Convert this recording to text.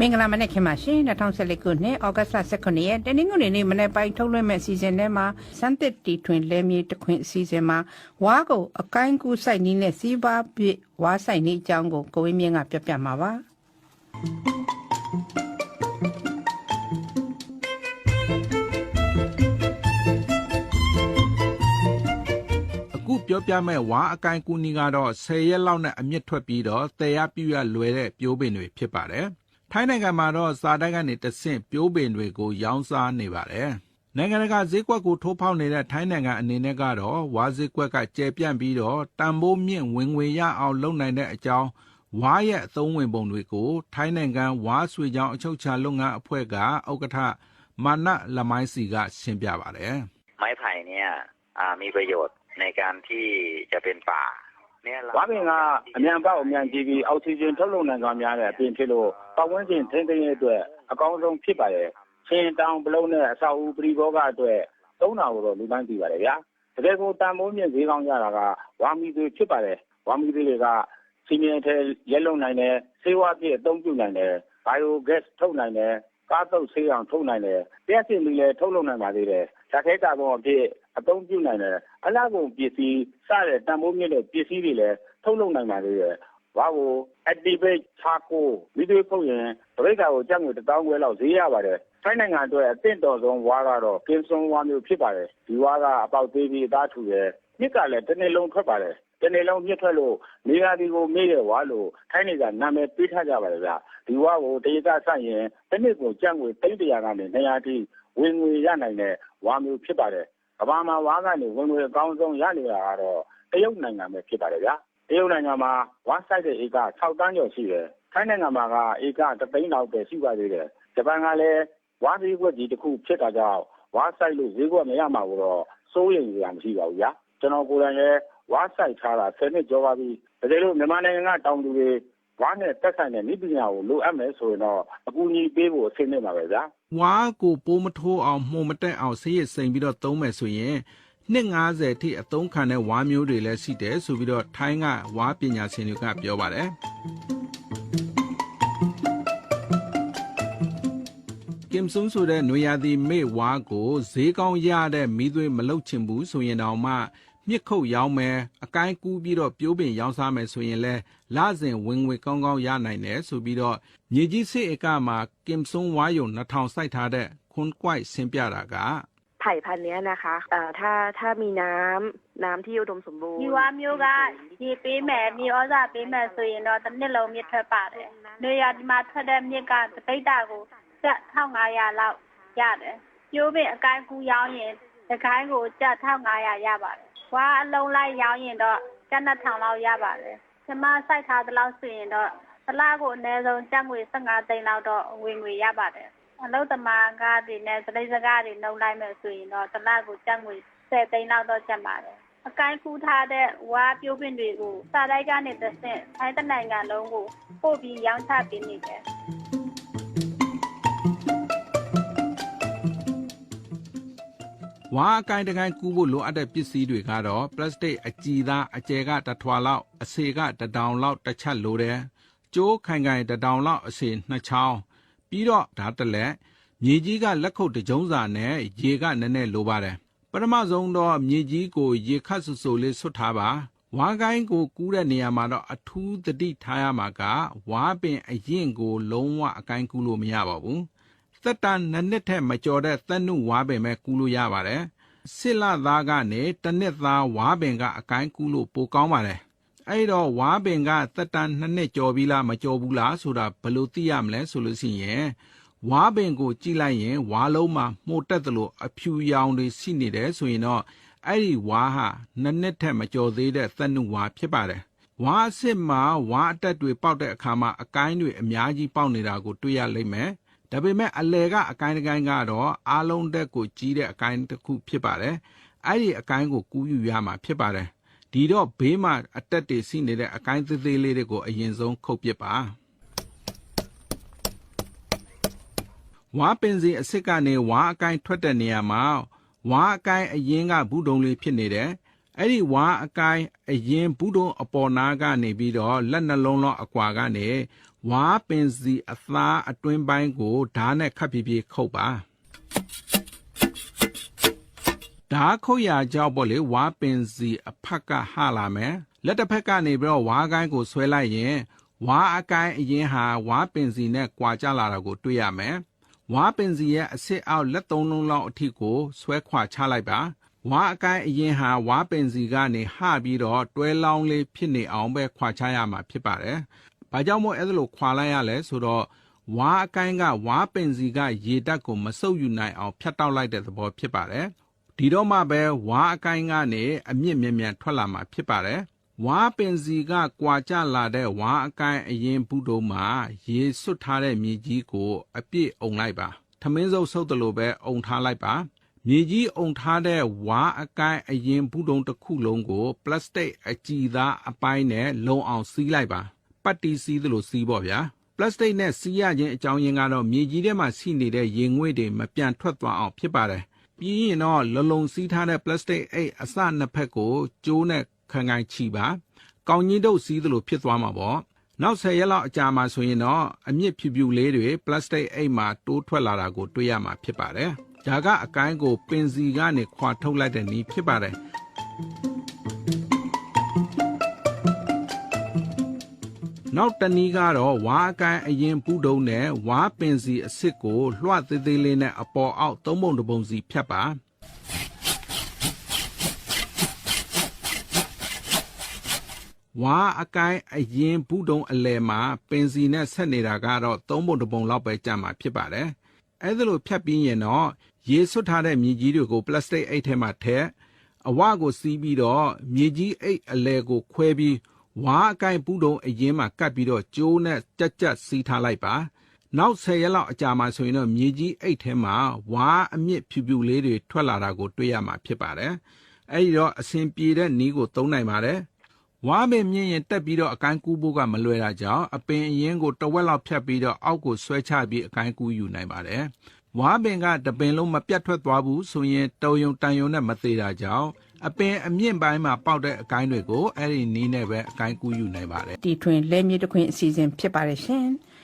မင်္ဂလာမနေ့ခင်ပါရှင်2014ခုနှစ်ဩဂတ်လ18ရက်တနင်္ဂနွေနေ့မနေ့ပိုင်းထုတ်လွှင့်မဲ့အစီအစဉ်ထဲမှာစမ်းသစ်တီထွင်လဲမြေတခွင်အစီအစဉ်မှာဝါကိုအကိုင်းကူးဆိုင်နီးနဲ့စီးပါပြည့်ဝါဆိုင်နီးအကြောင်းကိုကိုဝင်းမြင့်ကပြပြမှာပါအခုပြောပြမဲ့ဝါအကိုင်ကူနီကတော့10ရက်လောက်နဲ့အမြင့်ထွက်ပြီးတော့တေရပြူရလွယ်တဲ့ပြိုးပင်တွေဖြစ်ပါတယ်။ ထိုင်းနိုင်ငံမှာတော့စာတိုက်ကနေတဆင့်ပြိုးပင်တွေကိုရောင်းစားနေပါတယ်။နိုင်ငံတကာဈေးကွက်ကိုထိုးဖောက်နေတဲ့ထိုင်းနိုင်ငံအနေနဲ့ကတော့ဝါဈေးကွက်ကကျယ်ပြန့်ပြီးတော့တန်ဖိုးမြင့်ဝင်ငွေရအောင်လုပ်နိုင်တဲ့အကြောင်းဝါရဲ့အသုံးဝင်ပုံတွေကိုထိုင်းနိုင်ငံဝါဆွေချောင်းအချုပ်ချာလုပ်ငန်းအဖွဲ့ကဥက္ကဋ္ဌမာနလမိုင်းစီကရှင်းပြပါတယ် ไม้ไผ่เนี่ยอ่ามีประโยชน์ในการที่จะเป็นป่าเนี่ยเรา ဝါပင်ကအမြန်ပေါက်အမြန်ကြီးပြီးအောက်ဆီဂျင်ထုတ်လုပ်နိုင်စွာများတဲ့အပြင်ဖြစ်လို့ပတ်ဝန်းကျင်ထိန်းသိမ်းရေးအတွက်အကောင်းဆုံးဖြစ်ပါတယ်။ချင်းတောင်ပလုံးနဲ့အဆောက်အဦပရိဘောဂအတွက်သုံးတာကိုတော့လူတိုင်းသိပါတယ်ဗျာ။တကယ်ကိုတန်မိုးမြင့်ဈေးကောင်းကြတာကဝါမီသွေးဖြစ်ပါတယ်။ဝါမီသွေးတွေကစီမင်းထဲရက်လုံနိုင်တယ်၊ဆေးဝါးပြည့်အသုံးပြုနိုင်တယ်၊ဘိုင်ယိုဂက်စ်ထုတ်နိုင်တယ်၊ကားတုပ်ဆေးအောင်ထုတ်နိုင်တယ်။ပြည့်စင်မီလည်းထုတ်လုပ်နိုင်ပါသေးတယ်။ ဓာတ်ခဲတာပေါ်အဖြစ် အသုံးပြုနိုင်တယ်။အလားကုန်ပစ္စည်း စတဲ့ တန်မိုးမြင့်တဲ့ ပစ္စည်းတွေလည်း ထုတ်လုပ်နိုင်ပါသေးတယ်။ဝါကို activate charcoal မိသွေးဖုတ်ရင်ပရိသတ်ကိုကြက်ငွေ1000ကျွဲလောက် ဈေးရပါတယ်။ထိုင်းနိုင်ငံအတွက် အသင့်တော်ဆုံးဝါကတော့ကင်းစွန်ဝါမျိုး ဖြစ်ပါတယ်။ဒီဝါကအပေါက်သေးပြီး အသားထူတယ်။နှစ်ကလည်းတစ်နှစ်လုံးထွက်ပါတယ်။တစ်နှစ်လုံးမြင့်ထွက်လို့နေရာဒီကို မေးတဲ့ဝါလို့ ထိုင်းနိုင်ငံနာမည်ပေးထားကြပါတယ်ဗျ။ဒီဝါကိုတရကဆက်ရင် တစ်နှစ်ကိုကြက်ငွေ300ကနေ200တိ ဝင်ငွေရနိုင်တဲ့ဝါမျိုးဖြစ်ပါတယ်။ကမ္ဘာမှာဝါကနေဝင်ငွေအကောင်းဆုံးရနေတာကတော့တရုတ်နိုင်ငံပဲဖြစ်ပါတယ်ဗျာ။တရုတ်နိုင်ငံမှာဝါဆိုင်တဲ့ဧက6တန်းကျော်ရှိတယ်။ထိုင်းနိုင်ငံမှာကဧက3သိန်းလောက်ပဲရှိပါသေးတယ်။ဂျပန်ကလည်းဝါဈေးကွက်ကြီးတစ်ခုဖြစ်တာကြောင့်ဝါဆိုင်လို့ဈေးကွက်မရမှာကိုတော့စိုးရိမ်ကြရမရှိပါဘူးဗျာ။ကျွန်တော်ကိုယ်တိုင်လည်းဝါဆိုင်ထားတာ10နှစ်ကျော်ပါပြီ။ဒါကြလို့မြန်မာနိုင်ငံကတောင်သူတွေ ဝါနဲ့တက်ဆိုင်တဲ့ဤပညာကိုလိုအပ်မယ်ဆိုရင်တော့အကူအညီပေးဖို့အဆင်သင့်ပါပဲဗျာ။ဝါကိုပိုးမထိုးအောင်မှုံမတက်အောင်ဆေးရည်စိမ်ပြီးတော့သုံးမယ်ဆိုရင်နှစ်90ထိအသုံးခံတဲ့ဝါမျိုးတွေလည်းရှိတယ်ဆိုပြီးတော့ထိုင်းကဝါပညာရှင်တွေကပြောပါတယ်ကင်ဆုံဆိုတဲ့နွေရာသီမေဝါကိုဈေးကောင်းရတဲ့မိသွေးမလုတ်ချင်ဘူးဆိုရင်တော့မှ မြစ်ခုတ်ရောင်းမယ်အကိုင်းကူးပြီးတော့ပြိုးပင်ရောင်းစားမယ်ဆိုရင်လဲလစဉ်ဝင်ငွေကောင်းကောင်းရနိုင်တယ်ဆိုပြီးတော့မြေကြီးစစ်အကမှာကင်ဆုံဝါယုံ2000စိုက်ထားတဲ့ခွန်ကွိုက်ဆင်းပြတာက ไผ่พันธุ์เนี้ยนะคะเอ่อถ้าถ้ามีน้ำน้ำที่อุดมสมบูรณ์ ဒီဝါမျိုးကဒီပေးမယ်မြေဩဇာပေးမယ်ဆိုရင်တော့တစ်နှစ်လုံးမြစ်ထွက်ပါတယ်။နေရာဒီမှာထွက်တဲ့မြစ်ကတပိတ်တာကိုကျပ်1500လောက်ရတယ်။ကျိုးပင်အကိုင်းကူရောင်းရင်တစ်ခိုင်းကိုကျပ်1500ရပါတယ်။ ဝါအလုံးလိုက်ရောင်းရင်တော့ကျပ်2000လောက်ရပါတယ်။ကျမစိုက်ထားသလောက်ဆိုရင်တော့တစ်လကိုအနည်းဆုံးကျပ်ငွေ15သိန်းလောက်တော့ဝင်ငွေရပါတယ်။အလုပ်သမားကားတွေနဲ့စရိတ်စကားတွေနှုတ်လိုက်မယ်ဆိုရင်တော့တစ်လကိုကျပ်ငွေ10သိန်းလောက်တော့ကျပ်ပါတယ်။အကိုင်းကူးထားတဲ့ဝါပြိုးပင်တွေကိုစာတိုက်ကနေတစ်ဆင့်ထိုင်းတနိုင်ငံလုံးကိုပို့ပြီးရောင်းချပေးနေတယ် ဝါအကိုင်းတကိုင်းကူးဖို့လိုအပ်တဲ့ပစ္စည်းတွေကတော့ပလတ်စတစ်အကြည်သားအကျယ်ကတစ်ထွာလောက်အစေကတစ်တောင်လောက်တစ်ချက်လိုတယ်ကျိုးခိုင်ခိုင်တစ်တောင်လောက်အစေနှစ်ချောင်းပြီးတော့ဓာတ်တလက်မြေကြီးကလက်ခုပ်တစ်ကြုံစာနဲ့ရေကနည်းနည်းလိုပါတယ်ပထမဆုံးတော့မြေကြီးကိုရေခတ်ဆူဆူလေးဆွတ်ထားပါဝါကိုင်းကိုကူးတဲ့နေရာမှာတော့အထူးသတိထားရမှာကဝါပင်အရင်ကို လုံးဝအကိုင်းကူးလို့မရပါဘူး သက်တမ်းနှစ်နှစ်ထက်မကျော်တဲ့သက်နုဝါပင်ပဲကူးလို့ရပါတယ်။စစ်လသားကနေတစ်နှစ်သားဝါပင်ကအကိုင်းကူးလို့ပိုကောင်းပါတယ်။အဲ့တော့ဝါပင်ကသက်တမ်းနှစ်နှစ်ကျော်ပြီလားမကျော်ဘူးလားဆိုတာဘယ်လိုသိရမလဲဆိုလို့ရှိရင်ဝါပင်ကိုကြည့်လိုက်ရင်ဝါလုံးမှာမှုတ်တက်သလိုအဖြူရောင်တွေရှိနေတယ်ဆိုရင်တော့အဲ့ဒီဝါဟာနှစ်နှစ်ထက်မကျော်သေးတဲ့သက်နုဝါဖြစ်ပါတယ်။ဝါအစ်စ်မှာဝါအတက်တွေပေါက်တဲ့အခါမှာအကိုင်းတွေအများကြီးပေါက်နေတာကိုတွေ့ရလိမ့်မယ်။ ဒါပေမဲ့အလဲကအကိုင်းတစ်ကိုင်းကတော့အားလုံးတက်ကိုကြီးတဲ့အကိုင်းတစ်ခုဖြစ်ပါတယ်။အဲ့ဒီအကိုင်းကိုကူးယူရမှာဖြစ်ပါတယ်။ဒီတော့ဘေးမှာအတက်တွေရှိနေတဲ့အကိုင်းသေးသေးလေးတွေကိုအရင်ဆုံးခုတ်ပစ်ပါ။ဝါပင်စီအစ်စ်ကနေဝါအကိုင်းထွက်တဲ့နေရာမှာဝါအကိုင်းအရင်ကဘူးတုံလေးဖြစ်နေတယ်။ အဲ့ဒီဝါအကိုင်းအရင်ဘူးတုံးအပေါ်နာကနေပြီးတော့လက်နှလုံးလောက်အကွာကနေဝါပင်စီအသားအတွင်းပိုင်းကိုဓာတ်နဲ့ခပ်ပြပြခုတ်ပါဓာတ်ခုတ်ရကြောက်ပေါ့လေဝါပင်စီအဖက်ကဟလာမယ်လက်တစ်ဖက်ကနေပြီးတော့ဝါကိုင်းကိုဆွဲလိုက်ရင်ဝါအကိုင်းအရင်ဟာဝါပင်စီနဲ့ကွာကြလာတာကိုတွေ့ရမယ်ဝါပင်စီရဲ့အစစ်အောက်လက်သုံးလုံးလောက်အထိကိုဆွဲခွာချလိုက်ပါ ဝါအကိုင်းအရင်ဟာဝါပင်စီကနေဟပြီးတော့တွဲလောင်းလေးဖြစ်နေအောင်ပဲခွာချရမှာဖြစ်ပါတယ်။ဘာကြောင့်မို့အဲ့ဒါလိုခွာလိုက်ရလဲဆိုတော့ဝါအကိုင်းကဝါပင်စီကရေဓာတ်ကိုမဆုပ်ယူနိုင်အောင်ဖြတ်တောက်လိုက်တဲ့သဘောဖြစ်ပါတယ်။ဒီတော့မှပဲဝါအကိုင်းကနေအမြင့်မြန်မြန်ထွက်လာမှာဖြစ်ပါတယ်။ဝါပင်စီကကွာကျလာတဲ့ဝါအကိုင်းအရင်ဘူးတုံးမှာရေဆွတ်ထားတဲ့မြေကြီးကို အပြည့်အုံလိုက်ပါ။ထမင်းစုပ်ဆုပ်တယ်လို့ပဲအုံထားလိုက်ပါ။ မြေကြီးအုံထားတဲ့ဝါအကိုင်းအရင်ဘူးတုံတစ်ခုလုံးကို ပလတ်စတစ်အကြည်သားအပိုင်းနဲ့လုံအောင်စီးလိုက်ပါပတ်တီစီးသလိုစီးပေါ့ဗျာပလတ်စတစ်နဲ့စီးရခြင်းအကြောင်းရင်းကတော့မြေကြီးထဲမှာစီးနေတဲ့ရေငွေ့တွေမပြန်ထွက်သွားအောင်ဖြစ်ပါတယ်ပြီးရင်တော့လလုံစီးထားတဲ့ပလတ်စတစ်အိတ်အစနှစ်ဖက်ကိုကျိုးနဲ့ခံခိုင်ချီပါကောင်းကြီးတို့စီးသလိုဖြစ်သွားမှာပေါ့နောက်10ရက်လောက်အကြာမှာဆိုရင်တော့အမြင့်ဖြူဖြူလေးတွေပလတ်စတစ်အိတ်မှာတိုးထွက်လာတာကိုတွေ့ရမှာဖြစ်ပါတယ်။ ဒါကအကိုင်းကိုပင်စီကနေခွာထုတ်လိုက်တဲ့နည်းဖြစ်ပါတယ်။နောက်တနည်းကတော့ဝါအကိုင်းအရင်ပူးတုံးနဲ့ဝါပင်စီအစ်စ်ကိုလွှတ်သေးသေးလေးနဲ့အပေါ်အောက်သုံးပုံတစ်ပုံစီဖြတ်ပါ။ဝါအကိုင်းအရင်ဘူးတုံအလဲမှာပင်စီနဲ့ဆက်နေတာကတော့သုံးပုံတစ်ပုံလောက်ပဲကြာမှာဖြစ်ပါတယ်။ အဲဒါလိုဖြတ်ပြီးရင်တော့ရေဆွတ်ထားတဲ့မြေကြီးတွေကိုပလတ်စတစ်အိတ်ထဲမှာထည့်အဝကိုစီးပြီးတော့မြေကြီးအိတ်အလဲကိုခွဲပြီးဝါအကိုင်းဘူးတုံအရင်မှာကပ်ပြီးတော့ကျိုးနဲ့ကြက်ကြက်စီးထားလိုက်ပါ။နောက်10ရက်လောက်အကြာမှာဆိုရင်တော့မြေကြီးအိတ်ထဲမှာဝါအမြင့်ဖြူဖြူလေးတွေထွက်လာတာကိုတွေ့ရမှာဖြစ်ပါတယ်။အဲဒီတော့အစဉ်ပြေတဲ့နီးကိုသုံးနိုင်ပါတယ်။ ဝါပင်မြင့်ရင်တက်ပြီးတော့အကိုင်းကူးဖို့ကမလွယ်တာကြောင့်အပင်အရင်ကိုတဝက်လောက်ဖြတ်ပြီးတော့အောက်ကိုဆွဲချပြီးအကိုင်းကူးယူနိုင်ပါတယ်။ဝါပင်ကတပင်လုံးမပြတ်ထွက်သွားဘူးဆိုရင်တုံယုံတန်ယုံနဲ့မသေးတာကြောင့်အပင်အမြင့်ပိုင်းမှာပေါက်တဲ့အကိုင်းတွေကိုအဲ့ဒီနီးနဲ့ပဲအကိုင်းကူးယူနိုင်ပါတယ်တီထွင်လဲမြေတစ်ခွင်အစီအစဉ်ဖြစ်ပါတယ်ရှင်။